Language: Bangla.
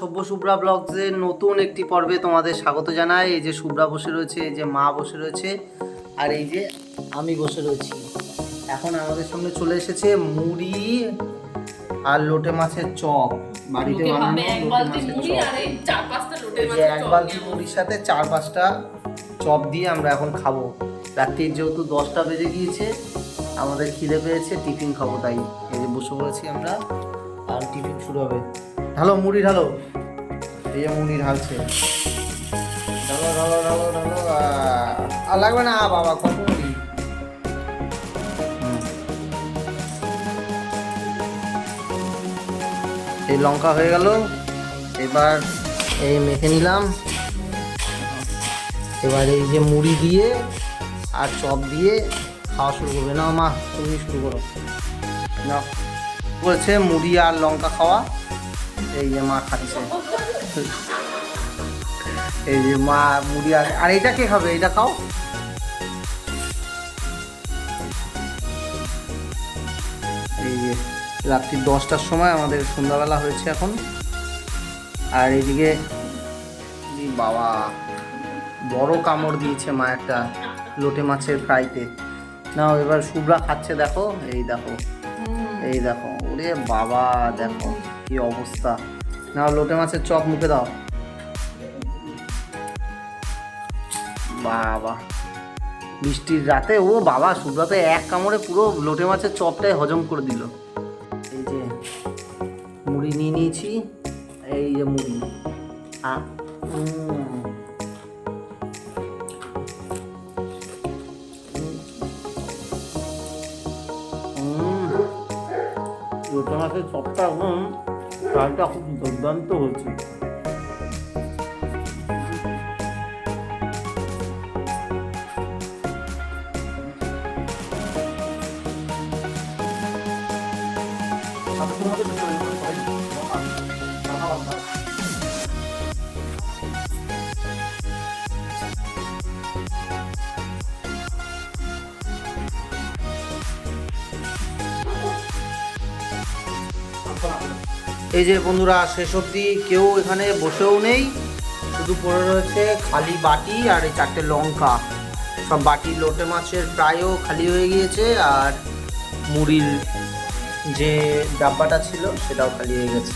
সভ্য শুভ্রা ব্লগসের নতুন একটি পর্বে তোমাদের স্বাগত জানাই। এই যে শুভ্রা বসে রয়েছে এই যে মা বসে রয়েছে আর এই যে আমি বসে রয়েছি। এখন আমাদের সামনে চলে এসেছে মুড়ি আর লোটে মাছের চপ। বাড়িতে বানানো এক বালতি মুড়ির সাথে চার পাঁচটা চপ দিয়ে আমরা এখন খাব। রাত্রির যেহেতু দশটা বেজে গিয়েছে আমাদের খিদে পেয়েছে টিফিন খাব তাই। এই যে বসে পড়েছি আমরা আর টিফিন শুরু হবে। ঢালো, মুড়ি ঢালো। এই যে মুড়ি ঢালছে। ঢালো ঢালো ঢালো ঢালো আর লাগবে না বাবা, কত মুড়ি? এই লঙ্কা হয়ে গেল। এবার এই মেখে নিলাম। এবার এই যে মুড়ি দিয়ে আর চপ দিয়ে খাওয়া শুরু করবে। না মা, তুমি শুরু করো। না বলছে মুড়ি আর লঙ্কা খাওয়া। এই যে মা খাচ্ছে। এই যে মা মুড়ি আর আর এটা কে খাবে? এটা খাও। এই যে রাত্রি দশটার সময় আমাদের সন্ধ্যাবেলা হয়েছে এখন। আর এইদিকে বাবা বড় কামড় দিয়েছে মা একটা লোটে মাছের ফ্রাইতে। না এবার শুভ্রা খাচ্ছে দেখো। এই দেখো। এই দেখো। ওরে বাবা দেখো। কি অবস্থা? না, লোটে মাছের চপ মুখে দাও। বাবা। বৃষ্টির রাতে, ও বাবা শুভ্রা তো এক কামড়ে পুরো লোটে মাছের চপটাই হজম করে দিল। এই যে মুড়ি নিয়ে নিয়েছি, এই যে মুড়ি। লোটে মাছের চপটা এখন চালটা খুব দুর্দান্ত হয়েছে এই যে বন্ধুরা, শেষ অবধি কেউ এখানে বসেও নেই। শুধু পড়ে রয়েছে খালি বাটি আর এই চারটে লঙ্কা। সব বাটি লোটে মাছের প্রায়ও খালি হয়ে গিয়েছে আর মুড়ির যে ডাব্বাটা ছিল সেটাও খালি হয়ে গেছে।